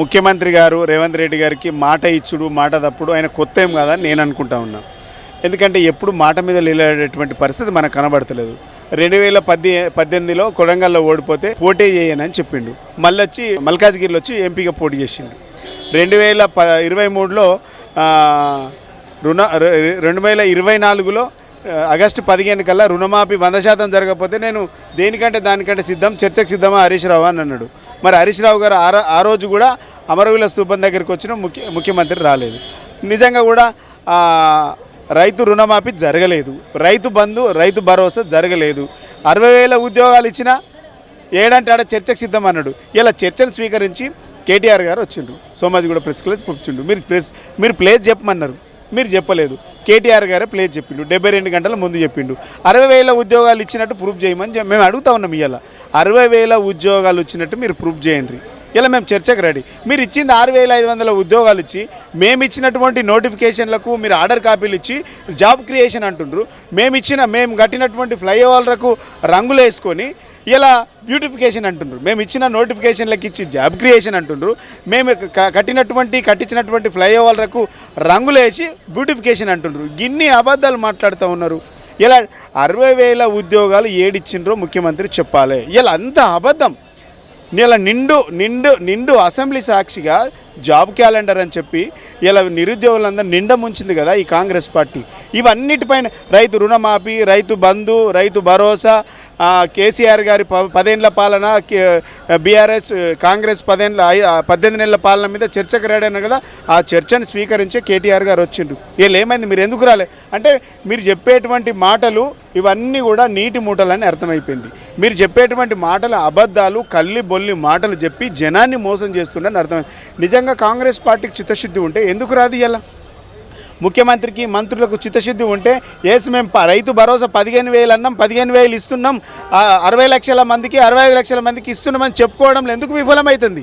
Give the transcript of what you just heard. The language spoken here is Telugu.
ముఖ్యమంత్రి గారు రేవంత్ రెడ్డి గారికి మాట ఇచ్చుడు మాట తప్పుడు ఆయన కొత్త ఏం కాదని నేను అనుకుంటా ఉన్నా. ఎందుకంటే ఎప్పుడు మాట మీద నిలబడేటువంటి పరిస్థితి మనకు కనబడతలేదు. రెండు వేల పద్ది పద్దెనిమిదిలో కొడంగల్లో ఓడిపోతే పోటీ చేయనని చెప్పిండు. మళ్ళీ వచ్చి మల్కాజ్గిరిలో వచ్చి ఎంపీగా పోటీ చేసిండు. రెండు వేల ప ఇరవై మూడులో రుణ రెండు వేల ఇరవై నాలుగులో ఆగస్టు పదిహేను కల్లా రుణమాఫీ వంద శాతం జరగకపోతే నేను దేనికంటే దానికంటే సిద్ధం చర్చకు సిద్ధమా హరీష్ రావు అని అన్నాడు. మరి హరీష్ రావు గారు ఆ రోజు కూడా అమరవీల స్థూపం దగ్గరికి వచ్చిన ముఖ్య ముఖ్యమంత్రి రాలేదు. నిజంగా కూడా రైతు రుణమాఫీ జరగలేదు. రైతు బంధు రైతు భరోసా జరగలేదు. అరవై వేల ఉద్యోగాలు ఇచ్చినా ఏడంటే ఆడ చర్చకు సిద్ధం అన్నాడు. ఇలా చర్చను స్వీకరించి కేటీఆర్ గారు వచ్చిండు సోమాజిగూడ ప్రెస్ క్లబ్ పంపించిండు మీరు ప్రెస్ మీరు ప్లేస్ చెప్పమన్నారు. మీరు చెప్పలేదు. కేటీఆర్ గారే ప్లేస్ చెప్పిండు. డెబ్బై రెండు గంటల ముందు చెప్పిండు. అరవై వేల ఉద్యోగాలు ఇచ్చినట్టు ప్రూఫ్ చేయమని మేము అడుగుతా ఉన్నాం ఇవాళ అరవై వేల ఉద్యోగాలు వచ్చినట్టు మీరు ప్రూఫ్ చేయండి. ఇలా మేము చర్చకు రెడీ. మీరు ఇచ్చింది ఆరు వేల ఐదు వందల ఉద్యోగాలు ఇచ్చి మేము ఇచ్చినటువంటి నోటిఫికేషన్లకు మీరు ఆర్డర్ కాపీలు ఇచ్చి జాబ్ క్రియేషన్ అంటుండ్రు. మేము ఇచ్చిన మేము కట్టినటువంటి ఫ్లైఓవర్లకు రంగులు వేసుకొని ఇలా బ్యూటిఫికేషన్ అంటుండ్రు. మేము ఇచ్చిన నోటిఫికేషన్లకు ఇచ్చి జాబ్ క్రియేషన్ అంటుండ్రు. మేము కట్టినటువంటి కట్టించినటువంటి ఫ్లైఓవర్లకు రంగులు వేసి బ్యూటిఫికేషన్ అంటుండ్రు. గిన్ని అబద్ధాలు మాట్లాడుతూ ఉన్నారు. ఇలా అరవై వేల ఉద్యోగాలు ఏడిచ్చిండ్రో ముఖ్యమంత్రి చెప్పాలి. ఇలా అంత అబద్ధం. ఇలా నిండు నిండు నిండు అసెంబ్లీ సాక్షిగా జాబ్ క్యాలెండర్ అని చెప్పి ఇలా నిరుద్యోగులందరూ నిండా ముంచింది కదా ఈ కాంగ్రెస్ పార్టీ. ఇవన్నిటిపైన రైతు రుణమాఫీ రైతు బంధు రైతు భరోసా కేసీఆర్ గారి ప పదేండ్ల పాలన బీఆర్ఎస్ కాంగ్రెస్ పదేండ్ల పద్దెనిమిది నెలల పాలన మీద చర్చకు రాడాను కదా ఆ చర్చను స్వీకరించే కేటీఆర్ గారు వచ్చిండు వీళ్ళు ఏమైంది? మీరు ఎందుకు రాలే? అంటే మీరు చెప్పేటువంటి మాటలు ఇవన్నీ కూడా నీటి మూటలని అర్థమైపోయింది. మీరు చెప్పేటువంటి మాటలు అబద్ధాలు కల్లి బొల్లి మాటలు చెప్పి జనాన్ని మోసం చేస్తుండని అర్థమైంది. నిజంగా కాంగ్రెస్ పార్టీకి చిత్తశుద్ధి ఉంటే ఎందుకు రాదు ఇలా ముఖ్యమంత్రికి మంత్రులకు చిత్తశుద్ధి ఉంటే ఏసు మేము ప- రైతు భరోసా పదిహేను వేలు అన్నాం పదిహేను వేలు ఇస్తున్నాం అరవై లక్షల మందికి అరవై ఐదు లక్షల మందికి ఇస్తున్నామని చెప్పుకోవడంలో ఎందుకు విఫలమవుతుంది